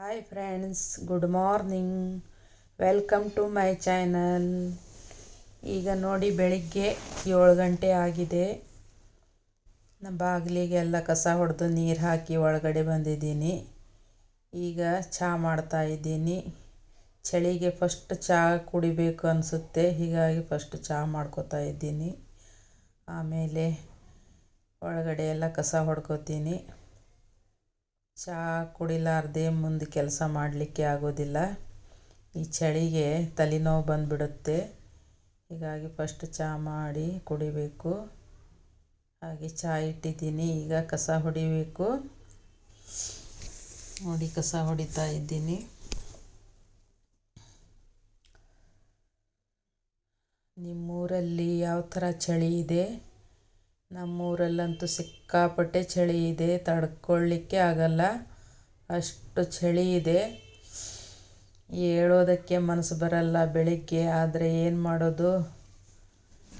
Hi friends good morning welcome to my channel ಈಗ ನೋಡಿ ಬೆಳಿಗ್ಗೆ ಏಳು ಗಂಟೆ ಆಗಿದೆ. ನಮ್ಮ ಬಾಗಿಲಿಗೆಲ್ಲ ಕಸ ಹೊಡೆದು ನೀರು ಹಾಕಿ ಒಳಗಡೆ ಬಂದಿದ್ದೀನಿ. ಈಗ ಚಹಾ ಮಾಡ್ತಾ ಇದ್ದೀನಿ. ಚಳಿಗೆ ಫಸ್ಟ್ ಚಹಾ ಕುಡಿಬೇಕು ಅನಿಸುತ್ತೆ. ಹೀಗಾಗಿ ಫಸ್ಟ್ ಚಹಾ ಮಾಡ್ಕೋತಾ ಇದ್ದೀನಿ. ಆಮೇಲೆ ಒಳಗಡೆ ಎಲ್ಲ ಕಸ ಹೊಡ್ಕೋತೀನಿ. ಚಹಾ ಕುಡಿಲಾರ್ದೆ ಮುಂದೆ ಕೆಲಸ ಮಾಡಲಿಕ್ಕೆ ಆಗೋದಿಲ್ಲ. ಈ ಚಳಿಗೆ ತಲೆನೋವು ಬಂದುಬಿಡುತ್ತೆ. ಹೀಗಾಗಿ ಫಸ್ಟ್ ಚಹಾ ಮಾಡಿ ಕುಡಿಬೇಕು. ಹಾಗೆ ಚಹಾ ಇಟ್ಟಿದ್ದೀನಿ. ಈಗ ಕಸ ಹೊಡಿಬೇಕು. ನೋಡಿ, ಕಸ ಹೊಡಿತಾ ಇದ್ದೀನಿ. ನಿಮ್ಮೂರಲ್ಲಿ ಯಾವ ಥರ ಚಳಿ ಇದೆ? ನಮ್ಮೂರಲ್ಲಂತೂ ಸಿಕ್ಕಾಪಟ್ಟೆ ಚಳಿ ಇದೆ. ತಡ್ಕೊಳ್ಳಿಕ್ಕೆ ಆಗಲ್ಲ. ಅಷ್ಟು ಚಳಿ ಇದೆ. ಹೇಳೋದಕ್ಕೆ ಮನಸ್ಸು ಬರಲ್ಲ ಬೆಳಿಗ್ಗೆ. ಆದರೆ ಏನು ಮಾಡೋದು?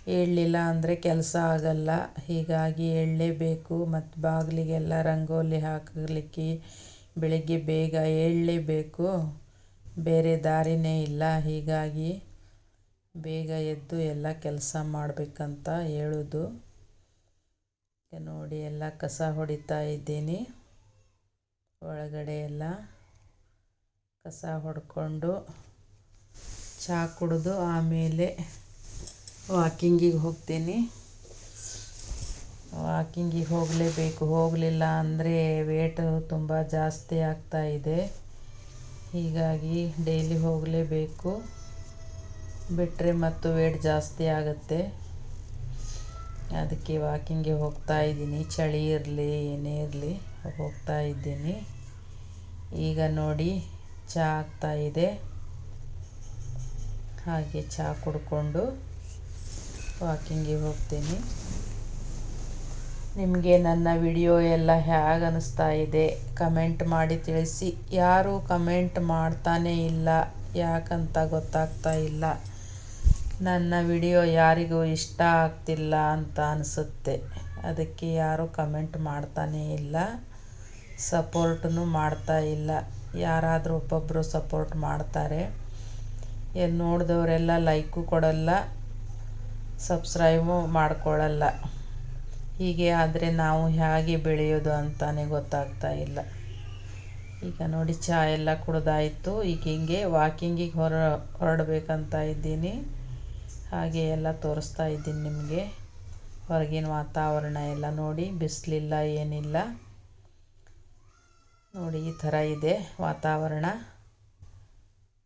ಹೇಳಲಿಲ್ಲ ಅಂದರೆ ಕೆಲಸ ಆಗಲ್ಲ. ಹೀಗಾಗಿ ಹೇಳಲೇಬೇಕು. ಮತ್ತು ಬಾಗಿಲಿಗೆಲ್ಲ ರಂಗೋಲಿ ಹಾಕಲಿಕ್ಕೆ ಬೆಳಿಗ್ಗೆ ಬೇಗ ಹೇಳಲೇಬೇಕು. ಬೇರೆ ದಾರಿನೇ ಇಲ್ಲ. ಹೀಗಾಗಿ ಬೇಗ ಎದ್ದು ಎಲ್ಲ ಕೆಲಸ ಮಾಡಬೇಕಂತ ಹೇಳೋದು. ನೋಡಿ ಎಲ್ಲ ಕಸ ಹೊಡಿತಾ ಇದ್ದೀನಿ. ಒಳಗಡೆ ಎಲ್ಲ ಕಸ ಹೊಡ್ಕೊಂಡು ಚಹಾ ಕುಡಿದು ಆಮೇಲೆ ವಾಕಿಂಗಿಗೆ ಹೋಗ್ತೀನಿ. ವಾಕಿಂಗಿಗೆ ಹೋಗಲೇಬೇಕು. ಹೋಗಲಿಲ್ಲ ಅಂದರೆ ವೇಟ್ ತುಂಬ ಜಾಸ್ತಿ ಆಗ್ತಾ ಇದೆ. ಹೀಗಾಗಿ ಡೈಲಿ ಹೋಗಲೇಬೇಕು. ಬಿಟ್ಟರೆ ಮತ್ತು ವೇಟ್ ಜಾಸ್ತಿ ಆಗುತ್ತೆ. ಅದಕ್ಕೆ ವಾಕಿಂಗ್ಗೆ ಹೋಗ್ತಾ ಇದ್ದೀನಿ. ಚಳಿ ಇರಲಿ, ಏನೇ ಇರಲಿ, ಹೋಗ್ತಾ ಇದ್ದೀನಿ. ಈಗ ನೋಡಿ ಚಹಾ ಆಗ್ತಾ ಇದೆ. ಹಾಗೆ ಚಹಾ ಕುಡ್ಕೊಂಡು ವಾಕಿಂಗಿಗೆ ಹೋಗ್ತೀನಿ. ನಿಮಗೆ ನನ್ನ ವಿಡಿಯೋ ಎಲ್ಲ ಹೇಗೆ ಅನ್ನಿಸ್ತಾ ಇದೆ? ಕಮೆಂಟ್ ಮಾಡಿ ತಿಳಿಸಿ. ಯಾರೂ ಕಮೆಂಟ್ ಮಾಡ್ತಾನೇ ಇಲ್ಲ. ಯಾಕಂತ ಗೊತ್ತಾಗ್ತಾ ಇಲ್ಲ. ನನ್ನ ವಿಡಿಯೋ ಯಾರಿಗೂ ಇಷ್ಟ ಆಗ್ತಿಲ್ಲ ಅಂತ ಅನಿಸುತ್ತೆ. ಅದಕ್ಕೆ ಯಾರೂ ಕಮೆಂಟ್ ಮಾಡ್ತಾನೇ ಇಲ್ಲ. ಸಪೋರ್ಟೂ ಮಾಡ್ತಾ ಇಲ್ಲ. ಯಾರಾದರೂ ಒಬ್ಬೊಬ್ಬರು ಸಪೋರ್ಟ್ ಮಾಡ್ತಾರೆ. ಎಲ್ಲಿ ನೋಡಿದವರೆಲ್ಲ ಲೈಕು ಕೊಡಲ್ಲ, ಸಬ್ಸ್ಕ್ರೈಬು ಮಾಡ್ಕೊಳ್ಳಲ್ಲ. ಹೀಗೆ ಆದರೆ ನಾವು ಹೇಗೆ ಬೆಳೆಯೋದು ಅಂತಲೇ ಗೊತ್ತಾಗ್ತಾ ಇಲ್ಲ. ಈಗ ನೋಡಿ ಚಹಾ ಎಲ್ಲ ಕುಡ್ದಾಯಿತು. ಈಗ ಹಿಂಗೆ ವಾಕಿಂಗಿಗೆ ಹೊರ ಹೊರಡಬೇಕಂತ ಇದ್ದೀನಿ. ಹಾಗೆ ಎಲ್ಲ ತೋರಿಸ್ತಾ ಇದ್ದೀನಿ ನಿಮಗೆ. ಹೊರಗಿನ ವಾತಾವರಣ ಎಲ್ಲ ನೋಡಿ, ಬಿಸಿಲಿಲ್ಲ, ಏನಿಲ್ಲ. ನೋಡಿ, ಈ ಥರ ಇದೆ ವಾತಾವರಣ.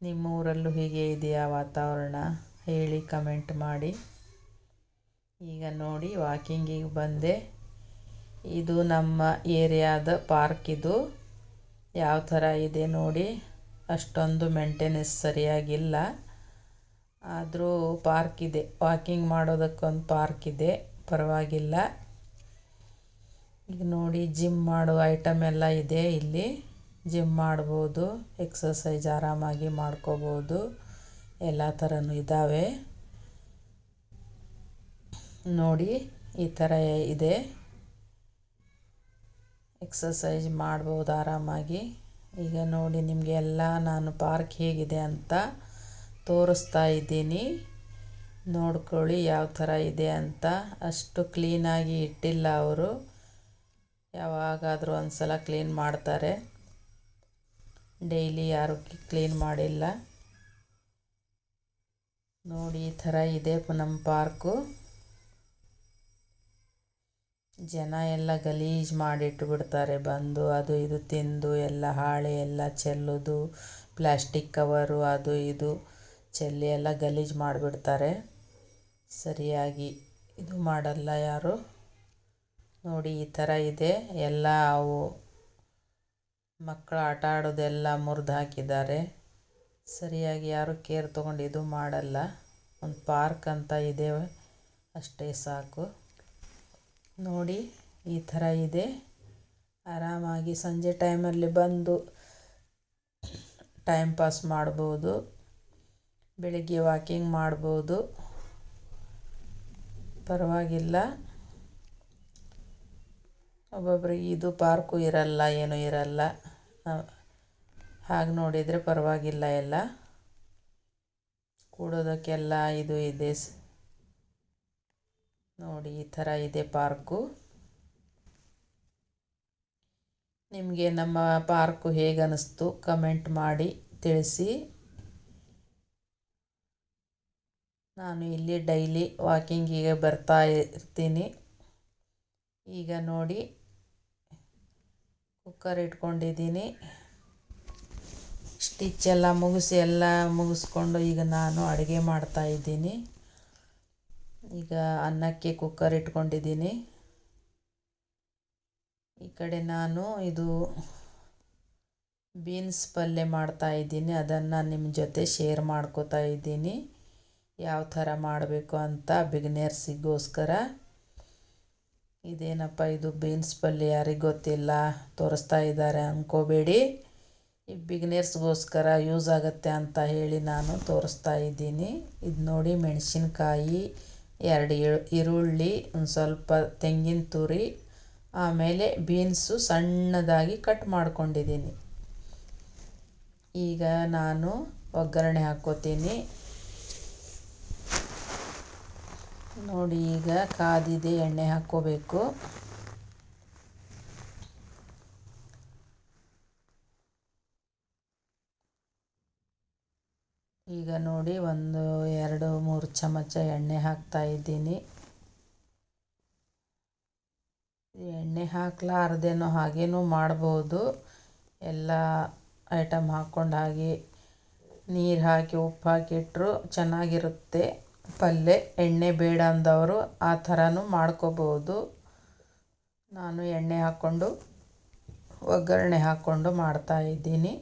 ನಿಮ್ಮ ಊರಲ್ಲೂ ಹೀಗೆ ಇದೆಯಾ ವಾತಾವರಣ? ಹೇಳಿ ಕಮೆಂಟ್ ಮಾಡಿ. ಈಗ ನೋಡಿ, ವಾಕಿಂಗಿಗೆ ಬಂದೆ. ಇದು ನಮ್ಮ ಏರಿಯಾದ ಪಾರ್ಕ್ ಇದು. ಯಾವ ಥರ ಇದೆ ನೋಡಿ. ಅಷ್ಟೊಂದು ಮೇಂಟೆನೆನ್ಸ್ ಸರಿಯಾಗಿಲ್ಲ. ಆದರೂ ಪಾರ್ಕ್ ಇದೆ. ವಾಕಿಂಗ್ ಮಾಡೋದಕ್ಕೊಂದು ಪಾರ್ಕ್ ಇದೆ. ಪರವಾಗಿಲ್ಲ. ಈಗ ನೋಡಿ ಜಿಮ್ ಮಾಡೋ ಐಟಮ್ ಎಲ್ಲ ಇದೆ ಇಲ್ಲಿ. ಜಿಮ್ ಮಾಡ್ಬೋದು ಎಕ್ಸಸೈಜ್ ಆರಾಮಾಗಿ ಮಾಡ್ಕೋಬೋದು. ಎಲ್ಲ ಥರನೂ ಇದ್ದಾವೆ ನೋಡಿ, ಈ ಥರ ಇದೆ. ಎಕ್ಸಸೈಜ್ ಮಾಡ್ಬೋದು ಆರಾಮಾಗಿ. ಈಗ ನೋಡಿ, ನಿಮಗೆ ಎಲ್ಲ ನಾನು ಪಾರ್ಕ್ ಹೇಗಿದೆ ಅಂತ. ತೋರಿಸ್ತಾ ಇದ್ದೀನಿ. ನೋಡ್ಕೊಳ್ಳಿ ಯಾವ ಥರ ಇದೆ ಅಂತ. ಅಷ್ಟು ಕ್ಲೀನಾಗಿ ಇಟ್ಟಿಲ್ಲ ಅವರು. ಯಾವಾಗಾದರೂ ಒಂದು ಸಲ ಕ್ಲೀನ್ ಮಾಡ್ತಾರೆ. ಡೈಲಿ ಯಾರು ಕ್ಲೀನ್ ಮಾಡಿಲ್ಲ. ನೋಡಿ, ಈ ಥರ ಇದೆ ನಮ್ಮ ಪಾರ್ಕು. ಜನ ಎಲ್ಲ ಗಲೀಜು ಮಾಡಿಟ್ಬಿಡ್ತಾರೆ ಬಂದು, ಅದು ಇದು ತಿಂದು, ಎಲ್ಲ ಹಾಳೆ ಎಲ್ಲ ಚೆಲ್ಲೋದು ಪ್ಲ್ಯಾಸ್ಟಿಕ್ ಕವರು, ಅದು ಇದು. ಚೆಲ್ಲಿ ಎಲ್ಲ ಗಲೀಜು ಮಾಡಿಬಿಡ್ತಾರೆ. ಸರಿಯಾಗಿ ಇದು ಮಾಡಲ್ಲ ಯಾರು? ನೋಡಿ, ಈ ಥರ ಇದೆ. ಎಲ್ಲ ಅವು ಮಕ್ಕಳು ಆಟ ಆಡೋದೆಲ್ಲ ಮುರಿದು ಹಾಕಿದ್ದಾರೆ. ಸರಿಯಾಗಿ ಯಾರು ಕೇರ್ ತೊಗೊಂಡು ಇದು ಮಾಡಲ್ಲ. ಒಂದು ಪಾರ್ಕ್ ಅಂತ ಇದೆ ಅಷ್ಟೇ ಸಾಕು. ನೋಡಿ, ಈ ಥರ ಇದೆ. ಆರಾಮಾಗಿ ಸಂಜೆ ಟೈಮಲ್ಲಿ ಬಂದು ಟೈಮ್ ಪಾಸ್ ಮಾಡ್ಬೋದು. ಬೆಳಿಗ್ಗೆ ವಾಕಿಂಗ್ ಮಾಡ್ಬೋದು. ಪರವಾಗಿಲ್ಲ. ಒಬ್ಬೊಬ್ರಿಗೆ ಇದು ಪಾರ್ಕು ಇರಲ್ಲ, ಏನೂ ಇರಲ್ಲ. ಹಾಗೆ ನೋಡಿದರೆ ಪರವಾಗಿಲ್ಲ ಎಲ್ಲ. ಕೂಡೋದಕ್ಕೆಲ್ಲ ಇದು ಇದೆ. ನೋಡಿ, ಈ ಥರ ಇದೆ ಪಾರ್ಕು ನಿಮಗೆ ನಮ್ಮ ಪಾರ್ಕು ಹೇಗೆ ಅನ್ನಿಸ್ತು ಕಮೆಂಟ್ ಮಾಡಿ ತಿಳಿಸಿ. ನಾನು ಇಲ್ಲಿ ಡೈಲಿ ವಾಕಿಂಗಿಗೆ ಬರ್ತಾ ಇರ್ತೀನಿ. ಈಗ ನೋಡಿ ಕುಕ್ಕರ್ ಇಟ್ಕೊಂಡಿದ್ದೀನಿ. ಸ್ಟಿಚ್ ಎಲ್ಲ ಮುಗಿಸಿ, ಎಲ್ಲ ಮುಗಿಸ್ಕೊಂಡು ಈಗ ನಾನು ಅಡುಗೆ ಮಾಡ್ತಾ ಇದ್ದೀನಿ. ಈಗ ಅನ್ನಕ್ಕೆ ಕುಕ್ಕರ್ ಇಟ್ಕೊಂಡಿದ್ದೀನಿ. ಈ ಕಡೆ ನಾನು ಇದು ಬೀನ್ಸ್ ಪಲ್ಯ ಮಾಡ್ತಾಯಿದ್ದೀನಿ ಅದನ್ನು ನಿಮ್ಮ ಜೊತೆ ಶೇರ್ ಮಾಡ್ಕೋತಾ ಇದ್ದೀನಿ. ಯಾವ ಥರ ಮಾಡಬೇಕು ಅಂತ ಬಿಗಿನರ್ಸಿಗೋಸ್ಕರ ಇದೇನಪ್ಪ ಇದು ಬೀನ್ಸ್ ಪಲ್ಯ ಯಾರಿಗೆ ಗೊತ್ತಿಲ್ಲ, ತೋರಿಸ್ತಾ ಇದ್ದಾರೆ ಅಂದ್ಕೋಬೇಡಿ ಈ ಬಿಗಿನರ್ಸ್ಗೋಸ್ಕರ ಯೂಸ್ ಆಗುತ್ತೆ ಅಂತ ಹೇಳಿ ನಾನು ತೋರಿಸ್ತಾ ಇದ್ದೀನಿ. ಇದು ನೋಡಿ ಮೆಣಸಿನ್ಕಾಯಿ, ಎರಡು ಈರುಳ್ಳಿ, ಒಂದು ಸ್ವಲ್ಪ ತೆಂಗಿನ ತುರಿ, ಆಮೇಲೆ ಬೀನ್ಸು ಸಣ್ಣದಾಗಿ ಕಟ್ ಮಾಡ್ಕೊಂಡಿದ್ದೀನಿ. ಈಗ ನಾನು ಒಗ್ಗರಣೆ ಹಾಕ್ಕೋತೀನಿ. ನೋಡಿ ಈಗ ಕಾದಿದೆ ಎಣ್ಣೆ ಹಾಕ್ಕೋಬೇಕು. ಈಗ ನೋಡಿ ಒಂದು, ಎರಡು, ಮೂರು ಚಮಚ ಎಣ್ಣೆ ಹಾಕ್ತಾ ಇದ್ದೀನಿ. ಎಣ್ಣೆ ಹಾಕ್ಲಾರ್ದೇನೋ ಹಾಗೇನೂ ಮಾಡ್ಬೋದು. ಎಲ್ಲ ಐಟಮ್ ಹಾಕ್ಕೊಂಡು ಹಾಗೆ ನೀರು ಹಾಕಿ, ಉಪ್ಪು ಹಾಕಿಟ್ರು ಚೆನ್ನಾಗಿರುತ್ತೆ. ಪಲ್ಯ ಎಣ್ಣೆ ಬೇಡ ಅಂದವರು ಆ ಥರನೂ ಮಾಡ್ಕೋಬೋದು. ನಾನು ಎಣ್ಣೆ ಹಾಕ್ಕೊಂಡು, ಒಗ್ಗರಣೆ ಹಾಕ್ಕೊಂಡು ಮಾಡ್ತಾಯಿದ್ದೀನಿ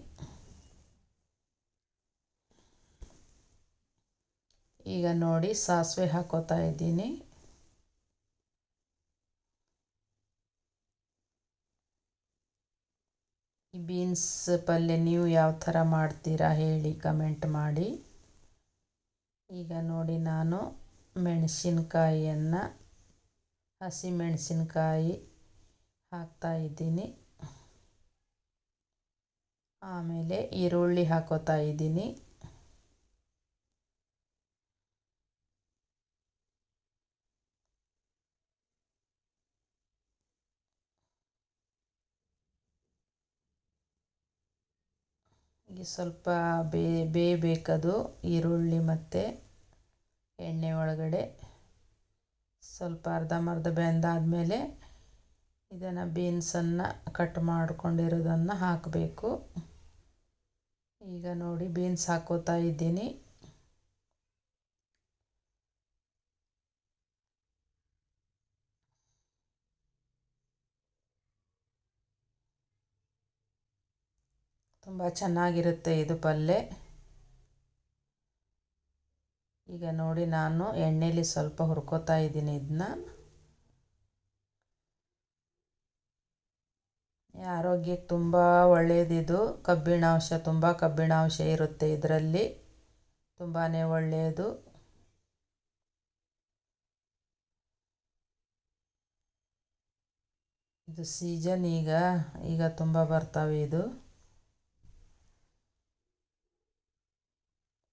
ಈಗ ನೋಡಿ ಸಾಸಿವೆ ಹಾಕೋತಾ ಇದ್ದೀನಿ. ಬೀನ್ಸ್ ಪಲ್ಯ ನೀವು ಯಾವ ಥರ ಮಾಡ್ತೀರಾ ಹೇಳಿ ಕಮೆಂಟ್ ಮಾಡಿ. ಈಗ ನೋಡಿ ನಾನು ಮೆಣಸಿನ್ಕಾಯಿಯನ್ನು ಹಸಿ ಮೆಣಸಿನ್ಕಾಯಿ ಹಾಕ್ತಾ ಇದ್ದೀನಿ. ಆಮೇಲೆ ಈರುಳ್ಳಿ ಹಾಕೋತಾ ಇದ್ದೀನಿ. ಸ್ವಲ್ಪ ಬೇಯಬೇಕದು. ಈರುಳ್ಳಿ ಮತ್ತು ಎಣ್ಣೆ ಒಳಗಡೆ. ಸ್ವಲ್ಪ ಅರ್ಧಂಬರ್ಧ ಬೆಂದಾದಮೇಲೆ ಇದನ್ನು ಬೀನ್ಸನ್ನು ಕಟ್ ಮಾಡ್ಕೊಂಡಿರೋದನ್ನು ಹಾಕಬೇಕು. ಈಗ ನೋಡಿ ಬೀನ್ಸ್ ಹಾಕೋತಾ ಇದ್ದೀನಿ. ತುಂಬ ಚೆನ್ನಾಗಿರುತ್ತೆ ಇದು ಪಲ್ಯ ಈಗ ನೋಡಿ ನಾನು ಎಣ್ಣೆಲಿ ಸ್ವಲ್ಪ ಹುರ್ಕೋತಾ ಇದ್ದೀನಿ ಇದನ್ನ ಆರೋಗ್ಯಕ್ಕೆ ತುಂಬ ಒಳ್ಳೆಯದಿದು ಕಬ್ಬಿಣಾಂಶ ತುಂಬ ಕಬ್ಬಿಣಾಂಶ ಇರುತ್ತೆ ಇದರಲ್ಲಿ. ತುಂಬಾ ಒಳ್ಳೆಯದು ಇದು ಸೀಸನ್ ಈಗ. ಈಗ ತುಂಬ ಬರ್ತವೆ ಇದು.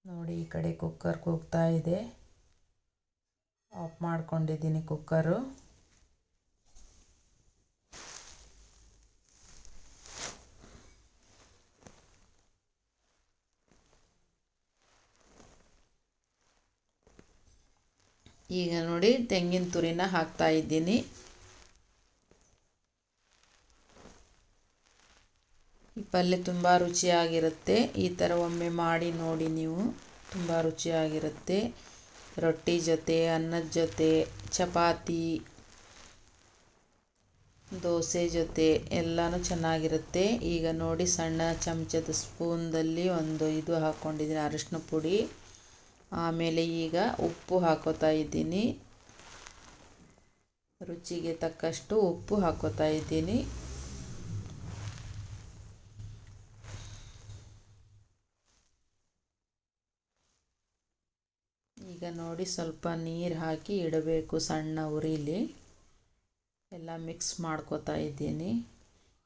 ನೋಡಿ, ಈ ಕಡೆ ಕುಕ್ಕರ್ ಕೂಗ್ತಾ ಇದೆ. ಆಫ್ ಮಾಡ್ಕೊಂಡಿದ್ದೀನಿ ಕುಕ್ಕರು ಈಗ ನೋಡಿ, ತೆಂಗಿನ ತುರಿನ ಹಾಕ್ತಾ ಇದ್ದೀನಿ. ಈ ಪಲ್ಯ ತುಂಬ ರುಚಿಯಾಗಿರುತ್ತೆ. ಈ ಥರ ಒಮ್ಮೆ ಮಾಡಿ ನೋಡಿ ನೀವು. ತುಂಬ ರುಚಿಯಾಗಿರುತ್ತೆ. ರೊಟ್ಟಿ ಜೊತೆ, ಅನ್ನದ ಜೊತೆ, ಚಪಾತಿ, ದೋಸೆ ಜೊತೆ ಎಲ್ಲನೂ ಚೆನ್ನಾಗಿರುತ್ತೆ. ಈಗ ನೋಡಿ ಸಣ್ಣ ಚಮಚದ ಸ್ಪೂನ್ದಲ್ಲಿ ಒಂದು ಇದು ಹಾಕ್ಕೊಂಡಿದ್ದೀನಿ ಅರಿಶಿನ ಪುಡಿ. ಆಮೇಲೆ ಈಗ ಉಪ್ಪು ಹಾಕೋತಾ ಇದ್ದೀನಿ. ರುಚಿಗೆ ತಕ್ಕಷ್ಟು ಉಪ್ಪು ಹಾಕೋತಾ ಇದ್ದೀನಿ ಈಗ ನೋಡಿ ಸ್ವಲ್ಪ ನೀರು ಹಾಕಿ ಇಡಬೇಕು ಸಣ್ಣ ಉರಿಲಿ. ಎಲ್ಲ ಮಿಕ್ಸ್ ಮಾಡ್ಕೋತಾ ಇದ್ದೀನಿ.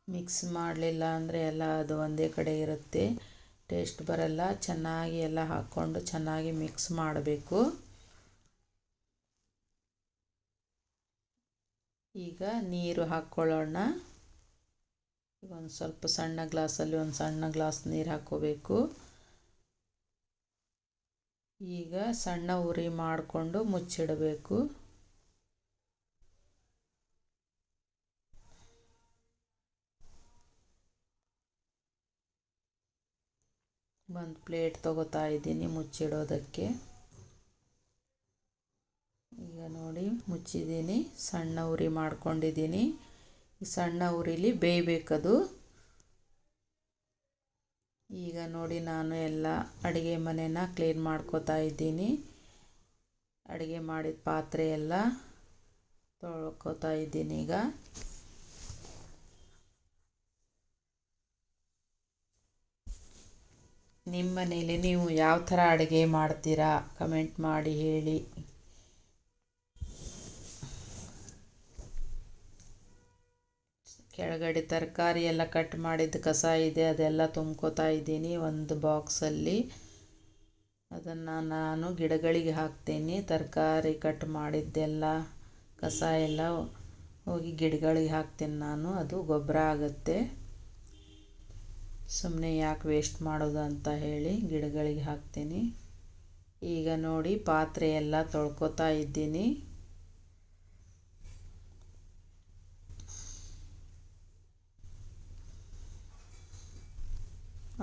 ಮಿಕ್ಸ್ ಮಾಡಲಿಲ್ಲ ಅಂದರೆ ಎಲ್ಲ ಅದು ಒಂದೇ ಕಡೆ ಇರುತ್ತೆ. ಟೇಸ್ಟ್ ಬರಲ್ಲ. ಚೆನ್ನಾಗಿ ಎಲ್ಲ ಹಾಕ್ಕೊಂಡು ಚೆನ್ನಾಗಿ ಮಿಕ್ಸ್ ಮಾಡಬೇಕು. ಈಗ ನೀರು ಹಾಕ್ಕೊಳ್ಳೋಣ. ಒಂದು ಸ್ವಲ್ಪ ಸಣ್ಣ ಗ್ಲಾಸಲ್ಲಿ ಒಂದು ಸಣ್ಣ ಗ್ಲಾಸ್ ನೀರು ಹಾಕ್ಕೋಬೇಕು. ಈಗ ಸಣ್ಣ ಉರಿ ಮಾಡಿಕೊಂಡು ಮುಚ್ಚಿಡಬೇಕು. ಒಂದು ಪ್ಲೇಟ್ ತಗೋತಾ ಇದ್ದೀನಿ ಮುಚ್ಚಿಡೋದಕ್ಕೆ. ಈಗ ನೋಡಿ ಮುಚ್ಚಿದ್ದೀನಿ, ಸಣ್ಣ ಉರಿ ಮಾಡ್ಕೊಂಡಿದ್ದೀನಿ. ಸಣ್ಣ ಉರಿಲಿ ಬೇಯಬೇಕದು. ಈಗ ನೋಡಿ ನಾನು ಎಲ್ಲ ಅಡುಗೆ ಮನೆನ ಕ್ಲೀನ್ ಮಾಡ್ಕೋತಾ ಇದ್ದೀನಿ. ಅಡುಗೆ ಮಾಡಿದ ಪಾತ್ರೆ ಎಲ್ಲ ತೊಳ್ಕೊತಾ ಇದ್ದೀನಿ ಈಗ. ನಿಮ್ಮ ಮನೇಲಿ ನೀವು ಯಾವ ಥರ ಅಡುಗೆ ಮಾಡ್ತೀರಾ? ಕಮೆಂಟ್ ಮಾಡಿ ಹೇಳಿ. ಕೆಳಗಡೆ ತರಕಾರಿ ಎಲ್ಲ ಕಟ್ ಮಾಡಿದ ಕಸ ಇದೆ, ಅದೆಲ್ಲ ತುಂಬ್ಕೊತಾ ಇದ್ದೀನಿ ಒಂದು ಬಾಕ್ಸಲ್ಲಿ ಅದನ್ನು ನಾನು ಗಿಡಗಳಿಗೆ ಹಾಕ್ತೀನಿ, ತರಕಾರಿ ಕಟ್ ಮಾಡಿದ್ದೆಲ್ಲ, ಕಸ ಎಲ್ಲ ಹೋಗಿ ಗಿಡಗಳಿಗೆ ಹಾಕ್ತೀನಿ ನಾನು, ಅದು ಗೊಬ್ಬರ ಆಗುತ್ತೆ. ಸುಮ್ಮನೆ ಯಾಕೆ ವೇಸ್ಟ್ ಮಾಡೋದು ಅಂತ ಹೇಳಿ ಗಿಡಗಳಿಗೆ ಹಾಕ್ತೀನಿ. ಈಗ ನೋಡಿ ಪಾತ್ರೆ ಎಲ್ಲ ತೊಳ್ಕೊತಾ ಇದ್ದೀನಿ.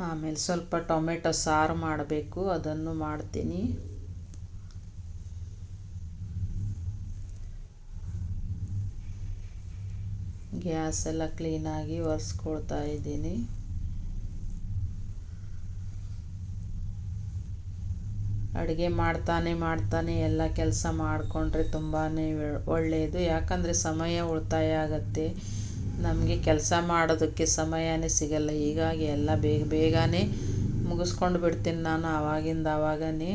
ಆಮೇಲೆ ಸ್ವಲ್ಪ ಟೊಮೆಟೊ ಸಾರು ಮಾಡಬೇಕು, ಅದನ್ನು ಮಾಡ್ತೀನಿ. ಗ್ಯಾಸ್ ಎಲ್ಲ ಕ್ಲೀನಾಗಿ ಒರೆಸ್ಕೊಳ್ತಾ ಇದ್ದೀನಿ. ಅಡುಗೆ ಮಾಡ್ತಾನೆ ಮಾಡ್ತಾನೆ ಎಲ್ಲ ಕೆಲಸ ಮಾಡಿಕೊಂಡ್ರೆ ತುಂಬಾ ಒಳ್ಳೆಯದು. ಯಾಕಂದರೆ ಸಮಯ ಉಳಿತಾಯ ಆಗುತ್ತೆ. ನಮಗೆ ಕೆಲಸ ಮಾಡೋದಕ್ಕೆ ಸಮಯನೇ ಸಿಗಲ್ಲ. ಹೀಗಾಗಿ ಎಲ್ಲ ಬೇಗ ಬೇಗನೆ ಮುಗಿಸ್ಕೊಂಡು ಬಿಡ್ತೀನಿ ನಾನು ಆವಾಗಿಂದ ಆವಾಗನೇ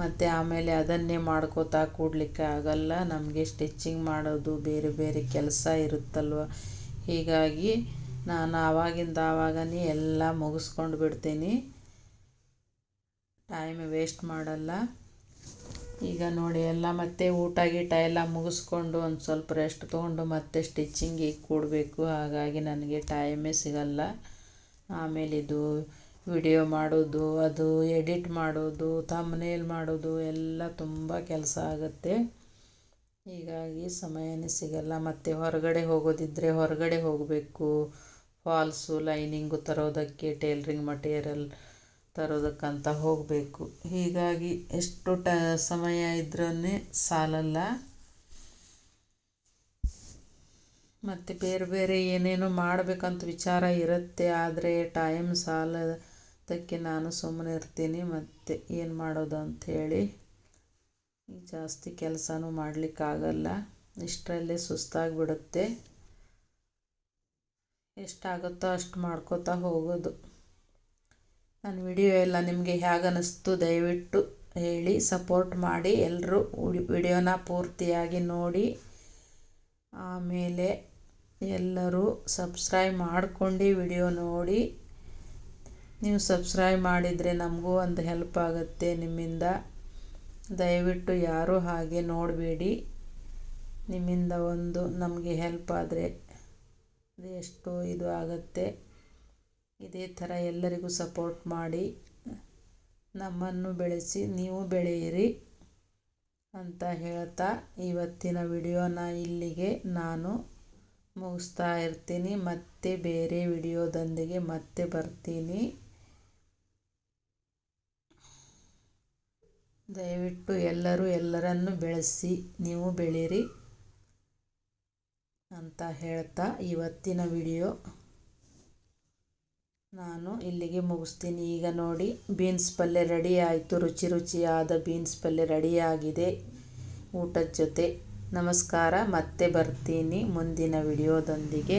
ಮತ್ತು ಆಮೇಲೆ ಅದನ್ನೇ ಮಾಡ್ಕೋತಾ ಕೂಡಲಿಕ್ಕೆ ಆಗಲ್ಲ. ನಮಗೆ ಸ್ಟಿಚ್ಚಿಂಗ್ ಮಾಡೋದು ಬೇರೆ ಬೇರೆ ಕೆಲಸ ಇರುತ್ತಲ್ವ. ಹೀಗಾಗಿ ನಾನು ಆವಾಗಿಂದ ಆವಾಗನೇ ಎಲ್ಲ ಮುಗಿಸ್ಕೊಂಡು ಬಿಡ್ತೀನಿ. ಟೈಮ್ ವೇಸ್ಟ್ ಮಾಡಲ್ಲ. ಈಗ ನೋಡಿ ಎಲ್ಲ ಮತ್ತೆ ಊಟ ಗೀಟ ಎಲ್ಲ ಮುಗಿಸ್ಕೊಂಡು ಒಂದು ಸ್ವಲ್ಪ ರೆಸ್ಟ್ ತೊಗೊಂಡು ಮತ್ತೆ ಸ್ಟಿಚ್ಚಿಂಗಿಗೆ ಕೂಡಬೇಕು. ಹಾಗಾಗಿ ನನಗೆ ಟೈಮೇ ಸಿಗಲ್ಲ. ಆಮೇಲೆ ಇದು ವಿಡಿಯೋ ಮಾಡೋದು, ಅದು ಎಡಿಟ್ ಮಾಡೋದು ತಮ್ನೇಲ್ ಮಾಡೋದು ಎಲ್ಲ ತುಂಬ ಕೆಲಸ ಆಗುತ್ತೆ. ಹೀಗಾಗಿ ಸಮಯನೇ ಸಿಗಲ್ಲ. ಮತ್ತು ಹೊರಗಡೆ ಹೋಗೋದಿದ್ದರೆ ಹೊರಗಡೆ ಹೋಗಬೇಕು. ಫಾಲ್ಸು ಲೈನಿಂಗು ತರೋದಕ್ಕೆ ಟೇಲ್ರಿಂಗ್ ಮಟೀರಿಯಲ್ ತರೋದಕ್ಕಂತ ಹೋಗಬೇಕು. ಹೀಗಾಗಿ ಎಷ್ಟು ಟ, ಸಮಯ ಇದ್ರೂ ಸಾಲಲ್ಲ. ಮತ್ತು ಬೇರೆ ಬೇರೆ ಏನೇನೋ ಮಾಡಬೇಕಂತ ವಿಚಾರ ಇರುತ್ತೆ, ಆದರೆ ಟೈಮ್ ಸಾಲದಕ್ಕೆ ನಾನು ಸುಮ್ಮನೆ ಇರ್ತೀನಿ. ಮತ್ತು ಏನು ಮಾಡೋದು ಅಂಥೇಳಿ ಜಾಸ್ತಿ ಕೆಲಸನೂ ಮಾಡಲಿಕ್ಕಾಗಲ್ಲ. ಇಷ್ಟರಲ್ಲೇ ಸುಸ್ತಾಗಿಬಿಡುತ್ತೆ. ಎಷ್ಟಾಗುತ್ತೋ ಅಷ್ಟು ಮಾಡ್ಕೋತಾ ಹೋಗೋದು. ನನ್ನ ವಿಡಿಯೋ ಎಲ್ಲ ನಿಮಗೆ ಹೇಗೆ ಅನ್ನಿಸ್ತು ದಯವಿಟ್ಟು ಹೇಳಿ ಸಪೋರ್ಟ್ ಮಾಡಿ ಎಲ್ಲರೂ ವಿಡಿಯೋನ ಪೂರ್ತಿಯಾಗಿ ನೋಡಿ. ಆಮೇಲೆ ಎಲ್ಲರೂ ಸಬ್ಸ್ಕ್ರೈಬ್ ಮಾಡ್ಕೊಂಡು ವಿಡಿಯೋ ನೋಡಿ. ನೀವು ಸಬ್ಸ್ಕ್ರೈಬ್ ಮಾಡಿದರೆ ನಮಗೂ ಒಂದು ಹೆಲ್ಪ್ ಆಗುತ್ತೆ ನಿಮ್ಮಿಂದ. ದಯವಿಟ್ಟು ಯಾರೂ ಹಾಗೆ ನೋಡಬೇಡಿ. ನಿಮ್ಮಿಂದ ಒಂದು ನಮಗೆ ಹೆಲ್ಪ್ ಆದರೆ ಎಷ್ಟು ಇದು ಆಗುತ್ತೆ. ಇದೇ ಥರ ಎಲ್ಲರಿಗೂ ಸಪೋರ್ಟ್ ಮಾಡಿ, ನಮ್ಮನ್ನು ಬೆಳೆಸಿ, ನೀವು ಬೆಳೆಯಿರಿ ಅಂತ ಹೇಳ್ತಾ ಇವತ್ತಿನ ವಿಡಿಯೋನ ಇಲ್ಲಿಗೆ ನಾನು ಮುಗಿಸ್ತಾ ಇರ್ತೀನಿ. ಮತ್ತೆ ಬೇರೆ ವಿಡಿಯೋದೊಂದಿಗೆ ಮತ್ತೆ ಬರ್ತೀನಿ. ದಯವಿಟ್ಟು ಎಲ್ಲರೂ ಎಲ್ಲರನ್ನು ಬೆಳೆಸಿ, ನೀವು ಬೆಳೀರಿ ಅಂತ ಹೇಳ್ತಾ ಇವತ್ತಿನ ವಿಡಿಯೋ. ನಾನು ಇಲ್ಲಿಗೆ ಮುಗಿಸ್ತೀನಿ. ಈಗ ನೋಡಿ, ಬೀನ್ಸ್ ಪಲ್ಯ ರೆಡಿ ಆಯಿತು. ರುಚಿ ರುಚಿಯಾದ ಬೀನ್ಸ್ ಪಲ್ಯ ರೆಡಿಯಾಗಿದೆ ಊಟದ ಜೊತೆ ನಮಸ್ಕಾರ. ಮತ್ತೆ ಬರ್ತೀನಿ ಮುಂದಿನ ವಿಡಿಯೋದೊಂದಿಗೆ.